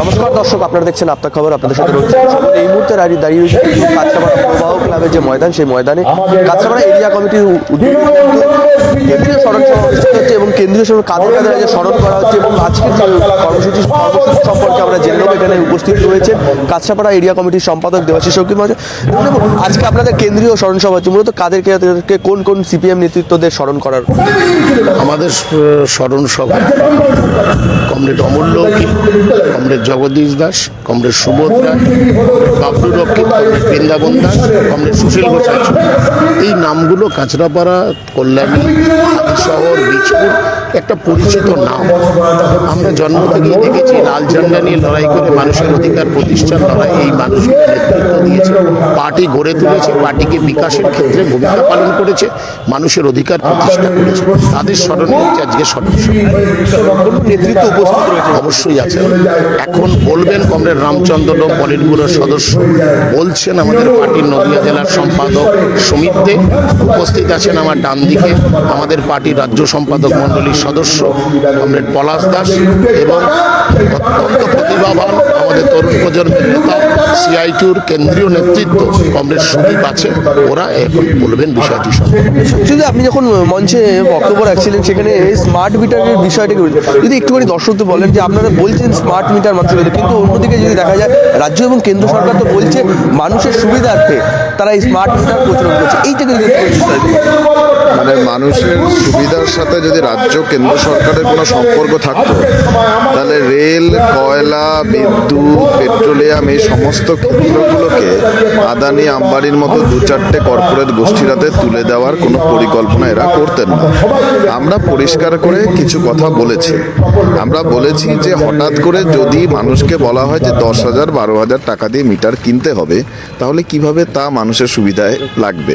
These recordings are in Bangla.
নমস্কার দর্শক, আপনারা দেখছেন আপনার খবর। আপনাদের সাথে রয়েছে। এই মুহূর্তে দাঁড়িয়ে রয়েছে কাঁচরাপাড়া প্রবাহ ক্লাবের যে ময়দান, সেই ময়দানে কাঁচরাপাড়া এরিয়া কমিটির কেন্দ্রীয় স্মরণ সভা অনুষ্ঠিত হচ্ছে এবং কেন্দ্রীয় স্মরণ কাদের কাদের আজকে স্মরণ করা হচ্ছে এবং আজকের যে কর্মসূচি সম্পর্কে আমরা জেনে নেব। এখানে উপস্থিত রয়েছেন কাঁচরাপাড়া এরিয়া কমিটির সম্পাদক দেবাশিস শৌকির মহাশয়। আজকে আপনাদের কেন্দ্রীয় স্মরণ সভা হচ্ছে। মূলত কাদের কাদেরকে কোন কোন সিপিএম নেতৃত্বদের স্মরণ করার? আমাদের স্মরণ সভা comrade Amulya comrade Jagdish Das, comrade Subodh Das, Bablu Rakshit, Brindaban Das, comrade Sushil Ghosh এই নামগুলো কাঁচরাপাড়া, কল্যাণী শহর বীজপুর, একটা পরিচিত নাম। আমরা জন্ম থেকেই দেখেছি লাল ঝান্ডা নিয়ে লড়াই করে মানুষের অধিকার প্রতিষ্ঠার লড়াই এই মানুষের নেতৃত্ব দিয়েছে। পার্টি গড়ে তুলেছে, পার্টিকে বিকাশের ক্ষেত্রে ভূমিকা পালন করেছে, মানুষের অধিকার প্রতিষ্ঠা করেছে। তাদের স্মরণে হচ্ছে আজকে স্মরণ। নেতৃত্ব উপস্থিত রয়েছে? অবশ্যই আছেন এখন বলবেন কমরেড রামচন্দ্র লোক পলিট ব্যুরোর সদস্য। বলছেন আমাদের পার্টির নদিয়া জেলার সম্পাদক সুমিত দে উপস্থিত আছেন আমার ডান দিকে আমাদের পার্টির রাজ্য সম্পাদক মণ্ডলীর সদস্য কমরেড পলাশ দাস এবং অত্যন্ত প্রতিভাবান আমাদের তরুণ প্রজন্মের নেতা সিআইটিউর কেন্দ্রীয় নেতৃত্ব কমরেড সুদীপ আছে ওরা এখন বলবেন বিষয়টি সম্পর্কে আপনি যখন মঞ্চে বক্তব্য রাখছিলেন, সেখানে স্মার্ট মিটারের বিষয়টা? যদি একটুখানি দর্শকদের বলেন যে আপনারা বলছেন স্মার্ট মিটার মানুষের কাছে, কিন্তু অন্যদিকে যদি দেখা যায় রাজ্য এবং কেন্দ্র সরকার তো বলছে মানুষের সুবিধার্থে তারা এই স্মার্ট মিটার প্রচলন করছে এইটা বলেন। মানে মানুষের সুবিধার সাথে যদি রাজ্য কেন্দ্র সরকারের কোনো সম্পর্ক থাকতো তাহলে কয়লা বিদ্যুৎ পেট্রোলিয়াম এই সমস্ত ক্ষেত্রগুলোকে আদানি আম্বানির মতো দু চারটে কর্পোরেট গোষ্ঠীর হাতে তুলে দেওয়ার কোনো পরিকল্পনা এরা করতেন না। আমরা পরিষ্কার করে কিছু কথা বলেছি। আমরা বলেছি যে হঠাৎ করে যদি মানুষকে বলা হয় যে দশ হাজার, বারো হাজার টাকা দিয়ে মিটার কিনতে হবে, তাহলে কীভাবে তা মানুষের সুবিধায় লাগবে?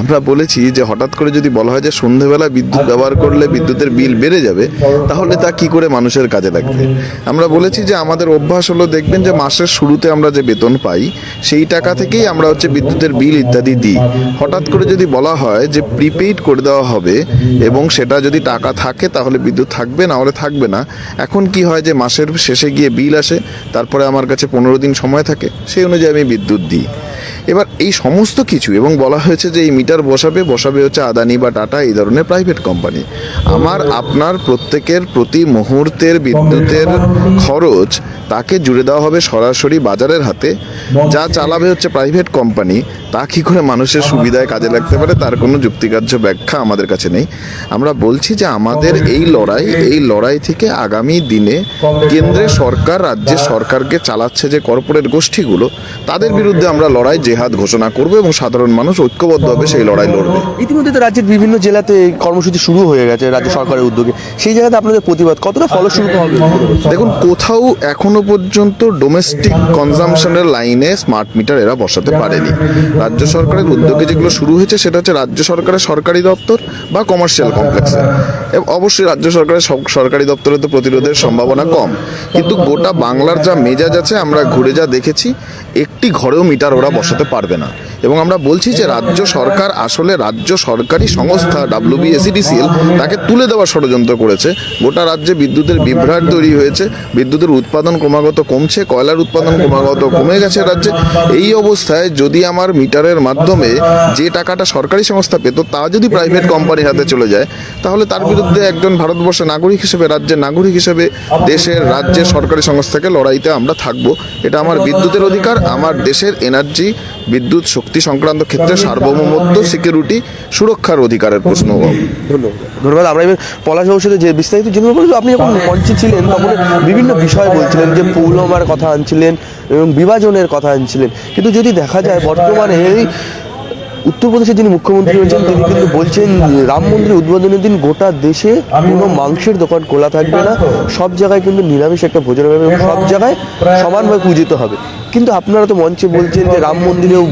আমরা বলেছি যে হঠাৎ করে যদি বলা হয় যে সন্ধেবেলা বিদ্যুৎ ব্যবহার করলে বিদ্যুতের বিল বেড়ে যাবে, তাহলে তা কি করে মানুষের কাজে লাগবে? আমরা বলেছি যে আমাদের অভ্যাস হলো দেখবেন যে মাসের শুরুতে আমরা যে বেতন পাই, সেই টাকা থেকেই আমরা হচ্ছে বিদ্যুতের বিল ইত্যাদি দিই। হঠাৎ করে যদি বলা হয় যে প্রিপেইড করে দেওয়া হবে এবং সেটা যদি টাকা থাকে, তাহলে বিদ্যুৎ থাকবে, না হলে থাকবে না। এখন কি হয় যে মাসের শেষে গিয়ে বিল আসে, তারপরে আমার কাছে পনেরো দিন সময় থাকে, সেই অনুযায়ী আমি বিদ্যুৎ দিই। এবার এই সমস্ত কিছু, এবং বলা হয়েছে যে এই মিটার বসাবে বসাবে হচ্ছে আদানি বা টাটা, এই ধরনের প্রাইভেট কোম্পানি আমার, আপনার প্রত্যেকের প্রতি মুহূর্তের বিদ্যুতের খরচ তাকে জুড়ে দেওয়া হবে সরাসরি বাজারের হাতে। যা চালাবে হচ্ছে প্রাইভেট কোম্পানি তা কী করে মানুষের সুবিধায় কাজে লাগতে পারে তার কোনো যুক্তিকার্য ব্যাখ্যা আমাদের কাছে নেই। আমরা বলছি যে আমাদের এই লড়াই এই লড়াই থেকে আগামী দিনে কেন্দ্রে সরকার রাজ্যের সরকারকে চালাচ্ছে যে কর্পোরেট গোষ্ঠীগুলো, তাদের বিরুদ্ধে আমরা লড়াই জেহাদ ঘোষণা করবে এবং সাধারণ মানুষ ঐক্যবদ্ধভাবে সেই লড়াই লড়বে। ইতিমধ্যে তো রাজ্যের বিভিন্ন জেলাতে এই কর্মসূচি শুরু হয়ে গেছে রাজ্য সরকারের উদ্যোগে। সেই জায়গাতে আপনাদের প্রতিবাদ কতটা ফলস্বরূপ হবে? দেখুন কোথাও এখনও পর্যন্ত ডোমেস্টিক কনজামশনের লাইনে স্মার্ট মিটার এরা বসাতে পারেনি। রাজ্য সরকারের উদ্যোগে যেগুলো শুরু হয়েছে সেটা হচ্ছে রাজ্য সরকারের সরকারি দপ্তর বা কমার্শিয়াল কমপ্লেক্সে অবশ্যই রাজ্য সরকারের সরকারি দপ্তরে তো প্রতিরোধের সম্ভাবনা কম। কিন্তু গোটা বাংলার যা মেজাজ আছে আমরা ঘুরে যা দেখেছি একটি ঘরেও মিটার ওরা বসাতে পারবে না। এবং আমরা বলছি যে রাজ্য সরকার আসলে রাজ্য সরকারি সংস্থা ডাব্লিউবিএসিডিসিএল তাকে তুলে দেওয়ার ষড়যন্ত্র করেছে। গোটা রাজ্যে বিদ্যুতের বিভ্রাট তৈরি হয়েছে। বিদ্যুতের উৎপাদন ক্রমাগত কমছে, কয়লার উৎপাদন ক্রমাগত কমে গেছে রাজ্যে। এই অবস্থায় যদি আমার মিটারের মাধ্যমে যে টাকাটা সরকারি সংস্থা পেত, তা যদি প্রাইভেট কোম্পানির হাতে চলে যায়, তাহলে তার বিরুদ্ধে একজন ভারতবর্ষের নাগরিক হিসেবে, রাজ্যের নাগরিক হিসেবে দেশের রাজ্যের সরকারি সংস্থাকে লড়াইতে আমরা থাকব। এটা আমার বিদ্যুতের অধিকার, আমার দেশের এনার্জি বিদ্যুৎ শক্তি সংক্রান্ত ক্ষেত্রে সার্বভৌমত্ব সিকিউরিটি সুরক্ষার অধিকারের প্রশ্ন। ধন্যবাদ। ধন্যবাদ। আমরা এবার পলাশবাবুর সাথে যে বিস্তারিত জিনিস বলব, আপনি যখন মঞ্চে ছিলেন, তখন বিভিন্ন বিষয় বলছিলেন যে পৌলমার কথা আনছিলেন এবং বিভাজনের কথা আনছিলেন। কিন্তু যদি দেখা যায়, বর্তমানে এই উত্তরপ্রদেশের যিনি মুখ্যমন্ত্রী হয়েছেন, তিনি কিন্তু বলছেন রাম মন্দির উদ্বোধনের দিন গোটা দেশে কোনো মাংসের দোকান খোলা থাকবে না। সব জায়গায় কিন্তু নিরামিষ একটা ভোজন হবে এবং সব জায়গায় সমানভাবে পূজিত হবে। কিন্তু আপনারা তো মঞ্চে বলছেন যে রাম মন্দিরেও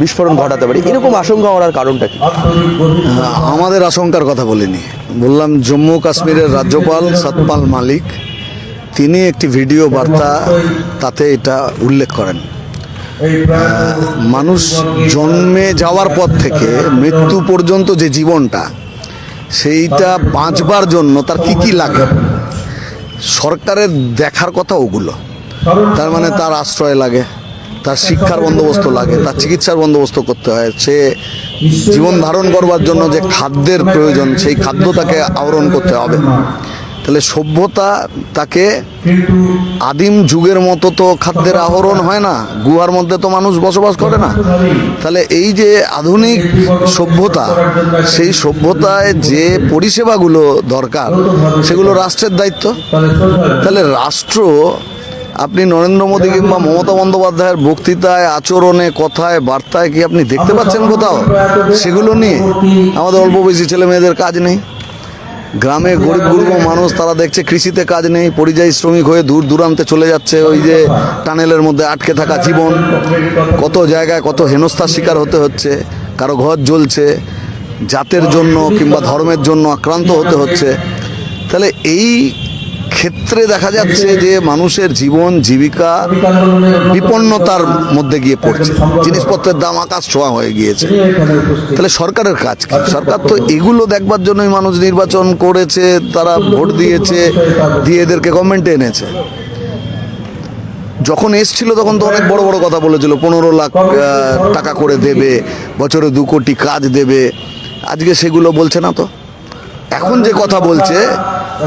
বিস্ফোরণ ঘটাতে পারে। এরকম আশঙ্কা করার কারণটা কি? আমাদের আশঙ্কার কথা বলিনি। বললাম, জম্মু কাশ্মীরের রাজ্যপাল সতপাল মালিক, তিনি একটি ভিডিও বার্তা তাতে এটা উল্লেখ করেন। মানুষ জন্মে যাওয়ার পর থেকে মৃত্যু পর্যন্ত যে জীবনটা, সেইটা বাঁচবার জন্য তার কি কি লাগে? সরকারের দেখার কথা ওগুলো। তার মানে তার আশ্রয় লাগে, তার শিক্ষার বন্দোবস্ত লাগে, তার চিকিৎসার বন্দোবস্ত করতে হয়। সে জীবন ধারণ করবার জন্য যে খাদ্যের প্রয়োজন, সেই খাদ্য তাকে আহরণ করতে হবে। তাহলে সভ্যতা তাকে আদিম যুগের মতো তো খাদ্যের আহরণ হয় না, গুহার মধ্যে তো মানুষ বসবাস করে না। তাহলে এই যে আধুনিক সভ্যতা, সেই সভ্যতায় যে পরিষেবাগুলো দরকার, সেগুলো রাষ্ট্রের দায়িত্ব। তাহলে রাষ্ট্র, আপনি নরেন্দ্র মোদী কিংবা মমতা বন্দ্যোপাধ্যায়ের বক্তৃতায়, আচরণে, কথায়, বার্তায় কি আপনি দেখতে পাচ্ছেন কোথাও? সেগুলো নিয়ে আমাদের অল্প বেশি ছেলে মেয়েদের কাজ নেই। গ্রামে গরিব গরিব মানুষ, তারা দেখছে কৃষিতে কাজ নেই, পরিযায়ী শ্রমিক হয়ে দূর দূরান্তে চলে যাচ্ছে ওই যে টানেলের মধ্যে আটকে থাকা জীবন। কত জায়গায় কত হেনস্থার শিকার হতে হচ্ছে, কারও ঘর জ্বলছে, জাতের জন্য কিংবা ধর্মের জন্য আক্রান্ত হতে হচ্ছে। তাহলে এই ক্ষেত্রে দেখা যাচ্ছে যে মানুষের জীবন, জীবিকা বিপন্নতার মধ্যে গিয়ে পড়ছে। জিনিসপত্রের দাম আকাশ ছোঁয়া হয়ে গিয়েছে। তাহলে সরকারের কাজ কি? সরকার তো এগুলো দেখবার জন্যই মানুষ নির্বাচন করেছে, তারা ভোট দিয়েছে, দিয়ে এদেরকে গভর্নমেন্টে এনেছে। যখন এসছিল তখন তো অনেক বড় বড় কথা বলেছিল, পনেরো লাখ টাকা করে দেবে, বছরে দু কোটি কাজ দেবে। আজকে সেগুলো বলছে না তো? এখন যে কথা বলছে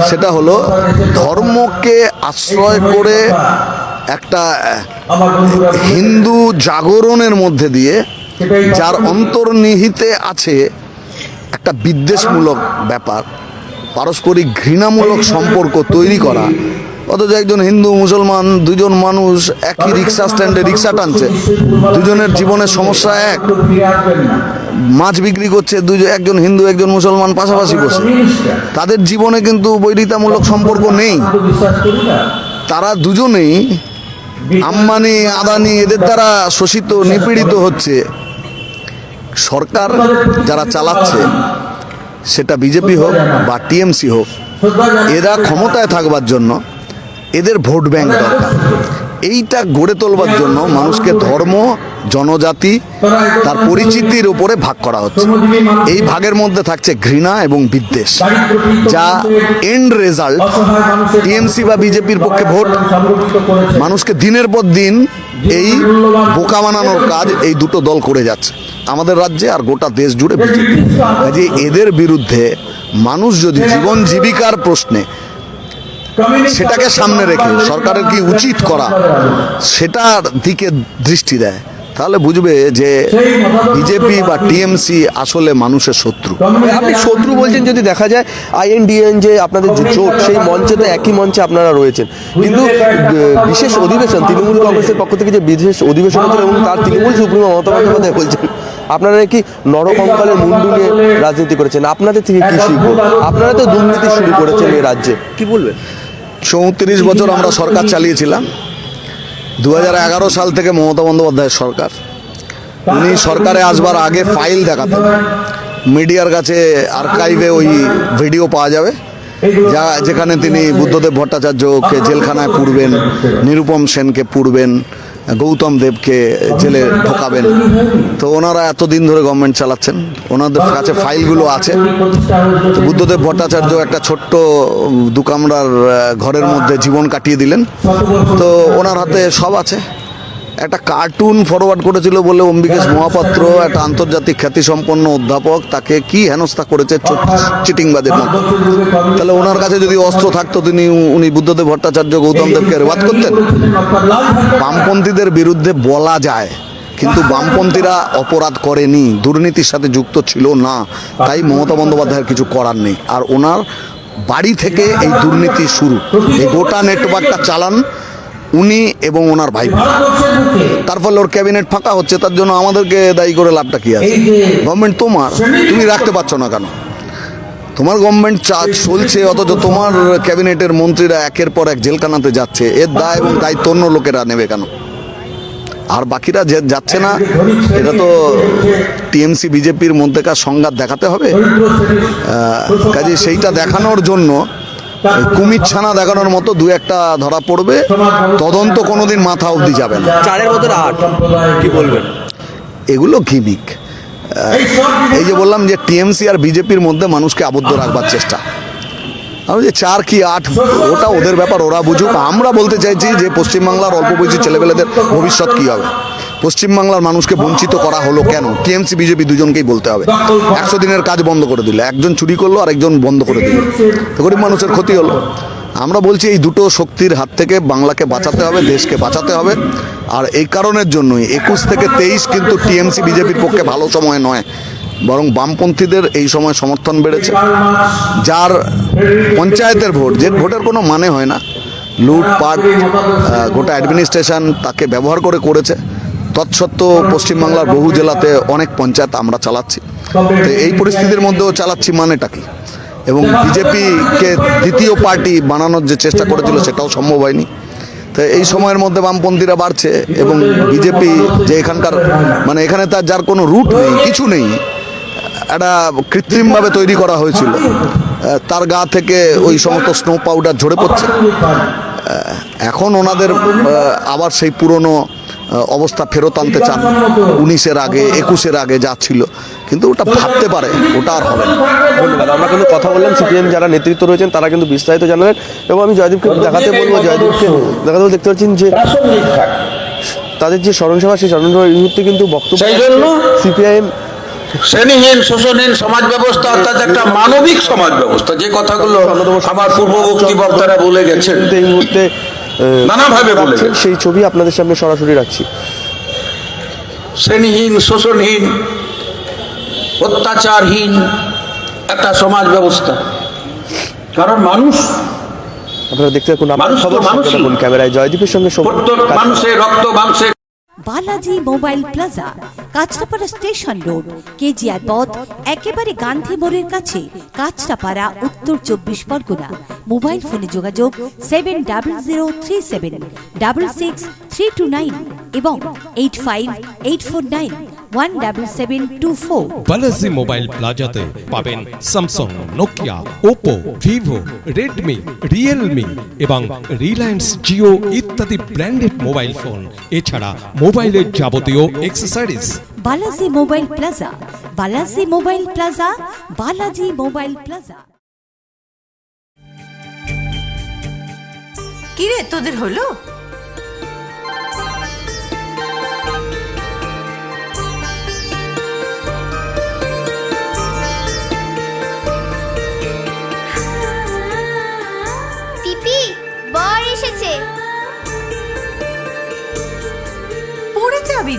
সেটা হলো ধর্মকে আশ্রয় করে একটা হিন্দু জাগরণের মধ্যে দিয়ে যার অন্তর্নিহিতে আছে একটা বিদ্বেষমূলক ব্যাপার পারস্পরিক ঘৃণামূলক সম্পর্ক তৈরি করা। অথচ একজন হিন্দু মুসলমান দুজন মানুষ একই রিক্সা স্ট্যান্ডে রিক্সা টানছে। দুজনের জীবনের সমস্যা এক। মাছ বিক্রি করছে দুজন একজন হিন্দু, একজন মুসলমান পাশাপাশি বসে তাদের জীবনে কিন্তু বৈরিতামূলক সম্পর্ক নেই। তারা দুজনেই আম্বানি, আদানি, এদের দ্বারা শোষিত, নিপীড়িত হচ্ছে। সরকার যারা চালাচ্ছে, সেটা বিজেপি হোক বা টিএমসি হোক, এরা ক্ষমতায় থাকবার জন্য এদের ভোট ব্যাংক দরকার। এইটা গড়ে তোলবার জন্য মানুষকে ধর্ম, জনজাতি, তার পরিচিতির উপরে ভাগ করা হচ্ছে। এই ভাগের মধ্যে থাকছে ঘৃণা এবং বিদ্বেষ, যা এন্ড রেজাল্ট টিএমসি বা বিজেপির পক্ষে ভোট। মানুষকে দিনের পর দিন এই বোকা বানানোর কাজ এই দুটো দল করে যাচ্ছে। আমাদের রাজ্যে আর গোটা দেশ জুড়ে বিজেপি। এদের বিরুদ্ধে মানুষ যদি জীবন জীবিকার প্রশ্নে সেটাকে সামনে রেখে সরকারের কি উচিত করা সেটার দিকে দৃষ্টি দেয়। তাহলে বুঝবে যে বিজেপি বা টিএমসি আসলে মানুষের শত্রু। আপনি শত্রু বলছেন যদি দেখা যায় আইএনডিএন যে আপনাদের যে জোট সেই মঞ্চে তো একই মঞ্চে আপনারা রয়েছেন। কিন্তু বিশেষ অধিবেশন তৃণমূল কংগ্রেসের পক্ষ থেকে যে বিশেষ অধিবেশন হচ্ছিল এবং তার তৃণমূল সুপ্রিমো মমতা বন্দ্যোপাধ্যায় বলছেন আপনারা কি নরকঙ্কালের মুন্ডু নিয়ে রাজনীতি করেছেন? আপনাদের থেকে কি শিখব? আপনারা তো দুর্নীতি শুরু করেছেন এই রাজ্যে। কি বলবেন? চৌত্রিশ বছর আমরা সরকার চালিয়েছিলাম। দু এগারো সাল থেকে মমতা বন্দ্যোপাধ্যায়ের সরকার। উনি সরকারে আসবার আগে ফাইল দেখাতেন। মিডিয়ার কাছে আর্কাইভে ওই ভিডিও পাওয়া যাবে। যা যেখানে তিনি বুদ্ধদেব ভট্টাচার্যকে জেলখানায় পুড়বেন নিরুপম সেনকে পুরবেন গৌতম দেবকে জেলে ঢোকাবেন। তো ওনারা এতদিন ধরে গভর্নমেন্ট চালাচ্ছেন। ওনাদের কাছে ফাইলগুলো আছে। তো বুদ্ধদেব ভট্টাচার্য একটা ছোট্ট উম, দু কামরার আহ, ঘরের মধ্যে জীবন কাটিয়ে দিলেন। তো ওনার হাতে সব আছে। একটা কার্টুন ফরওয়ার্ড করেছিল বলে অম্বিকেশ মহাপাত্র, একটা আন্তর্জাতিক খ্যাতিসম্পন্ন অধ্যাপক, তাকে কি হেনস্থা করেছে চিটিংবাদের মতো তাহলে ওনার কাছে যদি অস্ত্র থাকতো, তিনি উনি বুদ্ধদেব ভট্টাচার্য গৌতম দেবকে রেবাদ করতেন? বামপন্থীদের বিরুদ্ধে বলা যায়, কিন্তু বামপন্থীরা অপরাধ করেনি, দুর্নীতির সাথে যুক্ত ছিল না, তাই মমতা বন্দ্যোপাধ্যায়ের কিছু করার নেই। আর ওনার বাড়ি থেকে এই দুর্নীতি শুরু। এই গোটা নেটওয়ার্কটা চালান উনি এবং ওনার ভাই তার ফলে ওর ক্যাবিনেট ফাঁকা হচ্ছে তার জন্য আমাদেরকে দায়ী করে লাভটা কি আছে? গভর্নমেন্ট তোমার তুমি রাখতে পারছ না কেন? তোমার গভর্নমেন্ট চার্জ চলছে অথচ তোমার ক্যাবিনেটের মন্ত্রীরা একের পর এক জেলখানাতে যাচ্ছে। এর দায় এবং দায়িত্ব অন্য লোকেরা নেবে কেন? আর বাকিরা যে যাচ্ছে না এটা তো টিএমসি বিজেপির মধ্যেকার সংঘাত দেখাতে হবে। কাজে সেইটা দেখানোর জন্য কুমির ছানা দেখানোর মতো দু একটা ধরা পড়বে। তদন্ত কোনোদিন মাথা অবধি যাবে না। চারের বদলে আট? কি বলবেন? এগুলো গিমিক। এই যে বললাম যে টিএমসি আর বিজেপির মধ্যে মানুষকে আবদ্ধ রাখবার চেষ্টা। আমি যে চার কি আট? ওটা ওদের ব্যাপার ওরা বুঝুক। আমরা বলতে চাইছি যে পশ্চিমবাংলার অল্প বয়সী ছেলেপেলেদের ভবিষ্যৎ কি হবে? পশ্চিমবাংলার মানুষকে বঞ্চিত করা হলো কেন? টিএমসি, বিজেপি দুজনকেই বলতে হবে। একশো দিনের কাজ বন্ধ করে দিল। একজন চুরি করল আর একজন বন্ধ করে দিল। তো গরিব মানুষের ক্ষতি হলো। আমরা বলছি এই দুটো শক্তির হাত থেকে বাংলাকে বাঁচাতে হবে, দেশকে বাঁচাতে হবে। আর এই কারণের জন্যই একুশ থেকে তেইশ কিন্তু টিএমসি, বিজেপির পক্ষে ভালো সময় নয়। বরং বামপন্থীদের এই সময় সমর্থন বেড়েছে। যার পঞ্চায়েতের ভোট, যে ভোটের কোনো মানে হয় না, লুটপাট গোটা অ্যাডমিনিস্ট্রেশন তাকে ব্যবহার করে করেছে। তৎসত্ত্বেও পশ্চিমবাংলার বহু জেলাতে অনেক পঞ্চায়েত আমরা চালাচ্ছি। তো এই পরিস্থিতির মধ্যেও চালাচ্ছি মানেটা কি? এবং বিজেপিকে দ্বিতীয় পার্টি বানানোর যে চেষ্টা করেছিল সেটাও সম্ভব হয়নি। তো এই সময়ের মধ্যে বামপন্থীরা বাড়ছে এবং বিজেপি যে এখানকার মানে এখানে তার যার কোনো রুট নেই, কিছু নেই, একটা কৃত্রিমভাবে তৈরি করা হয়েছিল। তার গা থেকে ওই সমস্ত স্নো পাউডার ঝরে পড়ছে। এখন ওনাদের আবার সেই পুরনো অবস্থা ফেরত আনতে চান। উনিশের আগে একুশের আগে যা ছিল। কিন্তু ওটা ভাবতে পারে ওটা আর হবে না। ধন্যবাদ। আমরা কিন্তু কথা বললাম সিপিএম যারা নেতৃত্ব রয়েছেন তারা কিন্তু বিস্তারিত জানালেন এবং আমি জয়দীপকে দেখাতে বলব জয়দীপকে দেখাতে দেখতে পাচ্ছেন যে তাদের যে স্মরণসভা সেই স্মরণসভা এই মুহূর্তে কিন্তু বক্তব্য জন্য সিপিআইএম শ্রেণীহীন শোষণহীন সমাজ ব্যবস্থা অর্থাৎ একটা মানবিক সমাজ ব্যবস্থা যে কথাগুলো আমার পূর্ববর্তী বক্তারা বলে গেছেন। এই মুহূর্তে নানাভাবে বলেছেন সেই ছবি আপনাদের সামনে সরাসরি রাখছি। শ্রেণীহীন শোষণহীন অত্যাচারহীন একটা সমাজ ব্যবস্থা। কারণ মানুষ আপনারা দেখতে থাকুন আপনার খবর ক্যামেরায় জয়দীপের সঙ্গে। মানুষের রক্ত মাংসে Balaji mobile plaza, Kanchrapara station road KGR পথ, একেবারে গান্ধী মোড়ের কাছে, কাঁচরাপাড়া, উত্তর চব্বিশ পরগনা। মোবাইল ফোনে যোগাযোগ seven double zero three seven, double six three two nine এবং eight five eight four nine, one double seven two four. Balaji mobile প্লাজাতে পাবেন Samsung Nokia Oppo Vivo Redmi Realme এবং রিলায়েন্স জিও ইত্যাদি ব্র্যান্ডেড মোবাইল ফোন এছাড়া মোবাইলের যাবতীয় accessories Balaji mobile plaza Balaji mobile plaza Balaji mobile plaza. কিরে তোদের হলো?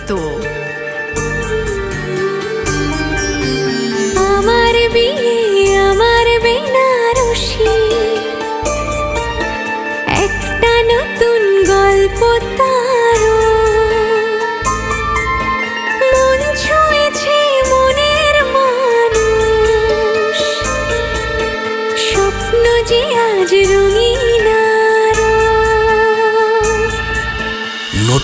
Neto.